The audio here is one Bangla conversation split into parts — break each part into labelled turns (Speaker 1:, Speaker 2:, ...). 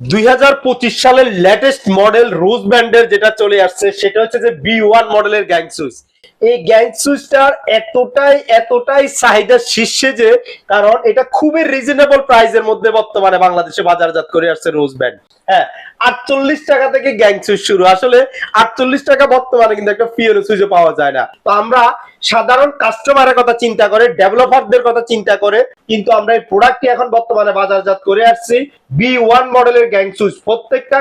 Speaker 1: দুই হাজার পঁচিশ সালের লেটেস্ট মডেল রোজ ব্যান্ডের যেটা চলে আসছে, সেটা হচ্ছে যে বি ওয়ান মডেলের গ্যাং সুইচ এই গ্যাং সুইচটার এতটাই এতটাই চাহিদা শীর্ষে যে, কারণ এটা খুবই রিজনেবল প্রাইসের মধ্যে বর্তমানে বাংলাদেশে বাজারজাত করে আসছে রোজ ব্যান্ড হ্যাঁ আটচল্লিশ টাকা থেকে গ্যাং সুইচ শুরু। আসলে আটচল্লিশ টাকা বর্তমানে কিন্তু একটা ফিওর সুইচও পাওয়া যায় না। তো আমরা সাধারণ কাস্টমারের কথা চিন্তা করে ডেভেলপারদের কথা চিন্তা করে, কিন্তু আমরা এই প্রোডাক্টটি এখন বর্তমানে বাজারজাত করে আসছি। বি ওয়ান মডেলের গ্যাং প্রত্যেকটা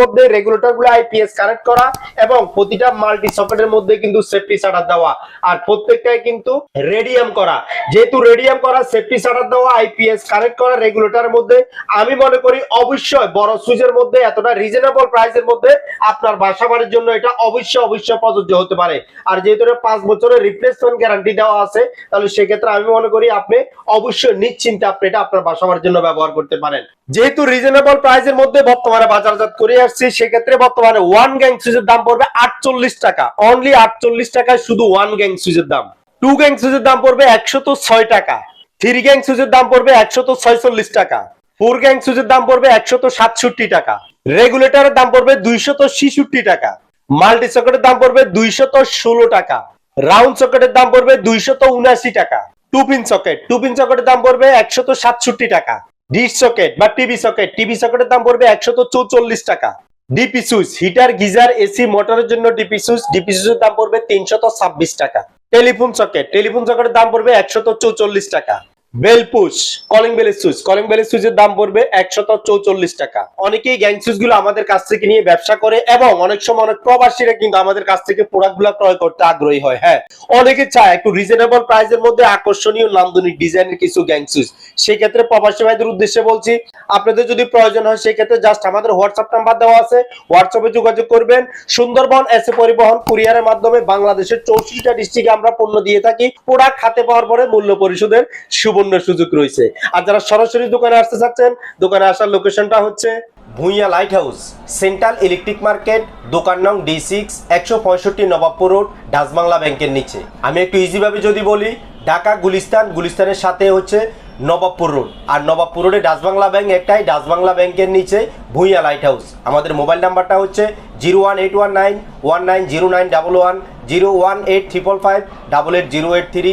Speaker 1: মধ্যে রেগুলেটরগুলো আইপিএস কানেক্ট করা এবং প্রতিটা মাল্টি সকেটের মধ্যে কিন্তু সেফটি দেওয়া। আর প্রত্যেকটাই কিন্তু রেডিয়াম করা। যেহেতু রেডিয়াম করা সেফটি দেওয়া আইপিএস কানেক্ট করা রেগুলেটরের মধ্যে, আমি মনে করি অবশ্যই বড় সুইচের মধ্যে, এতটা রিজনেবল প্রাইসের মধ্যে আপনার বাসা বাড়ির জন্য এটা অবশ্যই অবশ্যই প্রযোজ্য হতে পারে। আর যেহেতু পাঁচ বছরের রিপ্লেসমেন্ট গ্যারান্টি দেওয়া আছে, তাহলে সেক্ষেত্রে আমি মনে করি আপনি অবশ্যই নিশ্চিন্তে আপনি এটা আপনার বাসা বাড়ির জন্য ব্যবহার করতে পারেন। যেহেতু রিজনেবল প্রাইসের মধ্যে বর্তমানে বাজারজাত করে আসছি, সেক্ষেত্রে বর্তমানে ওয়ান গ্যাং সুইচের দাম পড়বে আটচল্লিশ টাকা। অনলি আটচল্লিশ টাকায় শুধু ওয়ান গ্যাং সুইচের দাম। টু গ্যাং সুইচের দাম পড়বে একশো তো ছয় টাকা। থ্রি গ্যাং সুইচের দাম পড়বে একশো তো ছয়চল্লিশ টাকা। ফোর গ্যাং সুইচের দাম পড়বে একশো তো সাতষট্টি টাকা। রেগুলেটরের দাম পড়বে দুইশো তো ছিষট্টি টাকা। মাল্টি সকেটের দাম পড়বে দুইশো তো ষোলো টাকা। রাউন্ড সকেটের দাম পড়বে দুইশো তো উনাশি টাকা। Two pin socket two pin সকেটের দাম পড়বে একশো তো সাতষট্টি টাকা। ডিশ সকেট বা টিভি সকেট, টিভি সকেটের দাম পড়বে একশো চৌচল্লিশ টাকা। DP switch, heater, geyser, AC, মোটরের জন্য ডিপি সুইচ, ডিপি সুইচের দাম পড়বে তিনশো ছাব্বিশ টাকা। টেলিফোন সকেট, টেলিফোন সকেটের দাম পড়বে একশত চৌচল্লিশ টাকা। বেল পুশ কলিং কলিং দাম পড়বে একশত চৌচল্লিশ টাকা। অনেকেই গ্যাং আমাদের কাছ থেকে নিয়ে ব্যবসা করে এবং অনেক সময় অনেক প্রবাসীরা কিন্তু আমাদের কাছ থেকে ক্রয় করতে আগ্রহী হয়। হ্যাঁ অনেকে চায় একটু রিজনেবল প্রাইসের মধ্যে আকর্ষণীয় নান্দনিক ডিজাইনের কিছু গ্যাং প্রবাসী ভাইদের উদ্দেশ্যে বলছি, আপনাদের যদি প্রয়োজন হয় সেই ক্ষেত্রে জাস্ট আমাদের হোয়াটসঅ্যাপ নাম্বার দেওয়া আছে। হোয়াটসঅ্যাপে যোগাযোগ করবেন। সুন্দরবন এসে পরিবহন কুরিয়ারের মাধ্যমে বাংলাদেশের চৌষট্টিটা ডিস্ট্রিক্টে আমরা পণ্য দিয়ে থাকি। প্রোডাক্ট হাতে পাওয়ার পরে মূল্য পরিশোধের সুবর্ণ সুযোগ রয়েছে। আর যারা সরাসরি দোকানে আসতে চাচ্ছেন, দোকানে আসার লোকেশনটা হচ্ছে Bhuiyan light house central electric market দোকান নং ডি সিক্স একশো পঁয়ষট্টি নবাবপুর রোড ডাচবাংলা ব্যাংকের নিচে। আমি একটু ইজিভাবে যদি বলি, ঢাকা, গুলিস্তান, গুলিস্তানের সাথে হচ্ছে নবাবপুর রোড আর নবাবপুর রোডে ডাচবাংলা ব্যাংক একটাই, ডাচবাংলা ব্যাংকের নিচে ভুঁইয়া লাইট হাউস আমাদের মোবাইল নাম্বারটা হচ্ছে zero one eight one nine one nine zero nine double one zero one eight triple five double eight zero eight three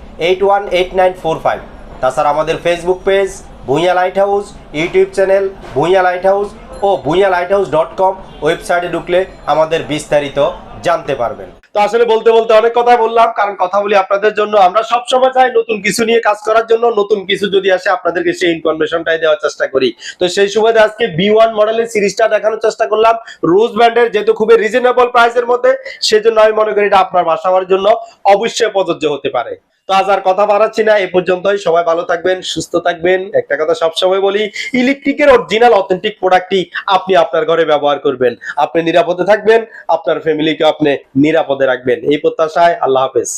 Speaker 1: eight one eight nine four five তাছাড়া আমাদের Facebook page Bhuiyan light house YouTube channel Bhuiyan light house ও Bhuiyan light house dot com ওয়েবসাইটে ঢুকলে আমাদের বিস্তারিত জানতে পারবেন। তো আসলে বলতে বলতে অনেক কথা বললাম, কারণ কথা বলি আপনাদের জন্য। আমরা সব সময় চাই নতুন কিছু নিয়ে কাজ করার জন্য, নতুন কিছু যদি আসে আপনাদেরকে সেই ইনফরমেশনটাই দেওয়ার চেষ্টা করি। তো সেই সুবাদে আজকে বি ওয়ান মডেলের সিরিজটা দেখানোর চেষ্টা করলাম। রোজ ব্র্যান্ডের যেহেতু খুবই রিজনেবল প্রাইসের মধ্যে, সেজন্য আমি মনে করি এটা আপনার বাসাবার জন্য অবশ্যই প্রযোজ্য হতে পারে। তো আজ আর কথা বাড়াচ্ছি না, এ পর্যন্তই। সবাই ভালো থাকবেন, সুস্থ থাকবেন। একটা কথা সবসময় বলি, ইলেকট্রিকের অরিজিনাল অথেন্টিক প্রোডাক্টই আপনি আপনার ঘরে ব্যবহার করবেন। আপনি নিরাপদে থাকবেন, আপনার ফ্যামিলিকে আপনি নিরাপদে রাখবেন। এই প্রত্যাশায় আল্লাহ হাফেজ।